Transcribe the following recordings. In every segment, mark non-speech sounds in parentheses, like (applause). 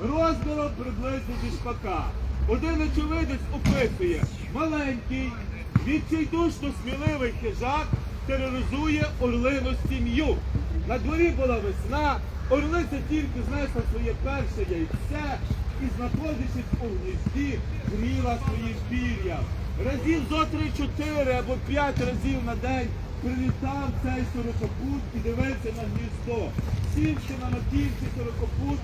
розміром приблизно зі шпака. Один очевидець описує маленький, відчайдушно сміливий хижак тероризує орлину сім'ю. На дворі була весна, орлиця тільки знесла своє перше яйце і, знаходячись у гнізді, гріла свої пір'я. Разів зо три-чотири або п'ять разів на день прилітав цей сорокопут і дивився на гніздо. Сівши на маківці сорокопут,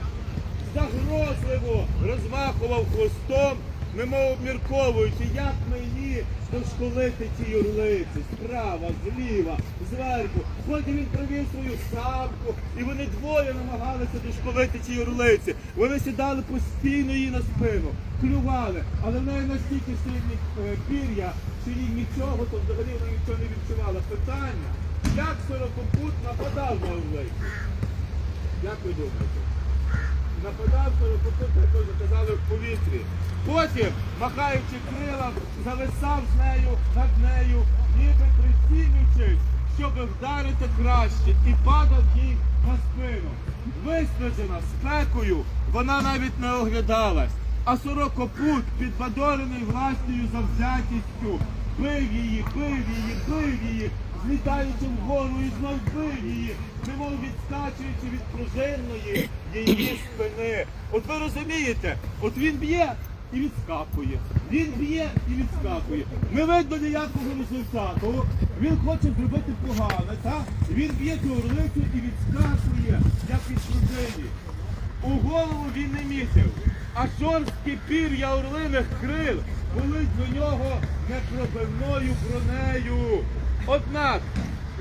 загрозливо розмахував хвостом, немов обмірковуючи, як мені дошколити ці юрлиці, справа, зліва, зверху. Потім він привів свою самку, і вони двоє намагалися дошколити ці юрлиці. Вони сідали постійно їй на спину, клювали, але в неї настільки сильні е, пір'я, що їй нічого, то взагалі вона нічого не відчувала. Питання, як сорокопут нападав на орлицю? Як ви думаєте? Нападав, як ви казали, в повітрі. Потім, махаючи крилом, зависав з нею над нею, ніби прицілюючись, щоб вдарити краще, і падав їй на спину. Виснажена спекою, вона навіть не оглядалась. А сорокопут, підбадорений власною завзятістю, бив її, бив її, бив її, злітаючи вгору і знов бив її, немов відскачуючи від пружинної її спини. От ви розумієте, от він б'є і відскакує. Він б'є і відскакує. Не видно ніякого результату. Він хоче зробити погане, так? Він б'є цю орлицю і відскакує, як від пружині. У голову він не місив, а жорсткі пір'я орлиних крил були до нього непробивною бронею. Однак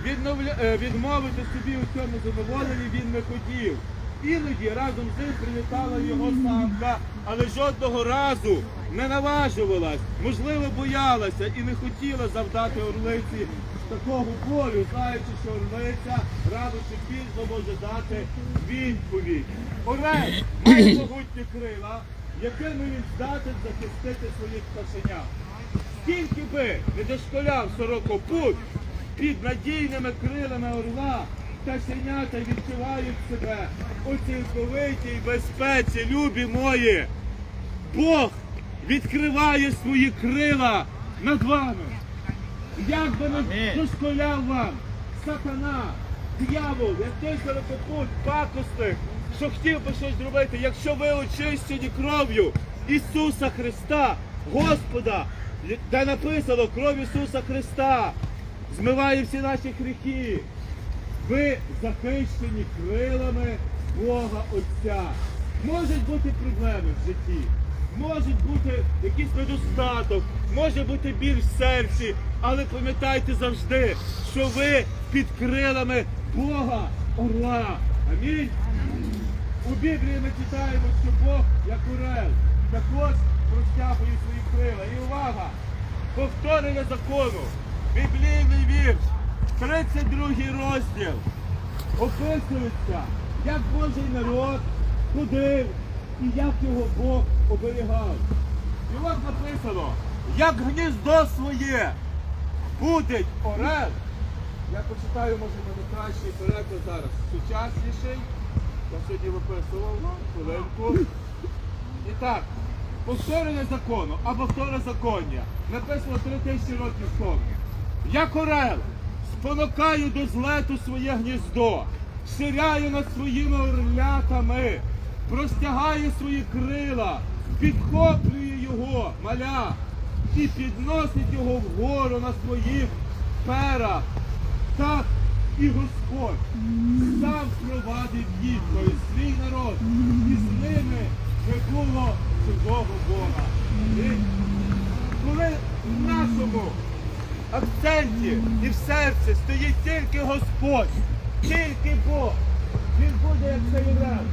відновля... е, відмовити собі у цьому задоволенні він не хотів. Іноді разом з ним прилітала його самка, але жодного разу не наважувалась, можливо, боялася і не хотіла завдати орлиці такого болю, знаючи, що рано чи пізно може дати відповідь. Орел має (clears throat) могутні крила, якими він здатен захистити своїх пташенят. Скільки би не дошколяв сорокопут, під надійними крилами орла пташенята відчувають себе у цілковитій безпеці, любі мої. Бог відкриває свої крила над вами. Як би не Амінь. дошколяв вам сатана, диявол, як той сорокопут, пакостик, що хотів би щось зробити, якщо ви очищені кров'ю Ісуса Христа, Господа, де написано кров Ісуса Христа, змиває всі наші гріхи. Ви захищені крилами Бога Отця. Можуть бути проблеми в житті, може бути якийсь недостаток, може бути біль в серці, але пам'ятайте завжди, що ви під крилами Бога Орла. Амінь. У Біблії ми читаємо, що Бог, як Урел, також розтягує свої крила. І увага! Повторення закону. Біблійний вірш, 32 розділ. Описується, як Божий народ ходив і як його Бог оберігав. І от написано, як гніздо своє будить орел. Я почитаю, може, мене кращий переклад зараз. Сучасніший. Я сьогодні виписував хвилинку. І так, повторення закону або второзаконня. Написано три тисячі років тому. Як орел, спонукаю до злету своє гніздо, ширяю над своїми орлятами, простягає свої крила, підхоплює його, маля, і підносить його вгору на своїх перах. Так і Господь сам провадив їх, тобто свій народ, і з ними було чужого Бога. І коли в нашому акценті і в серці стоїть тільки Господь, тільки Бог, Він буде як цей орел,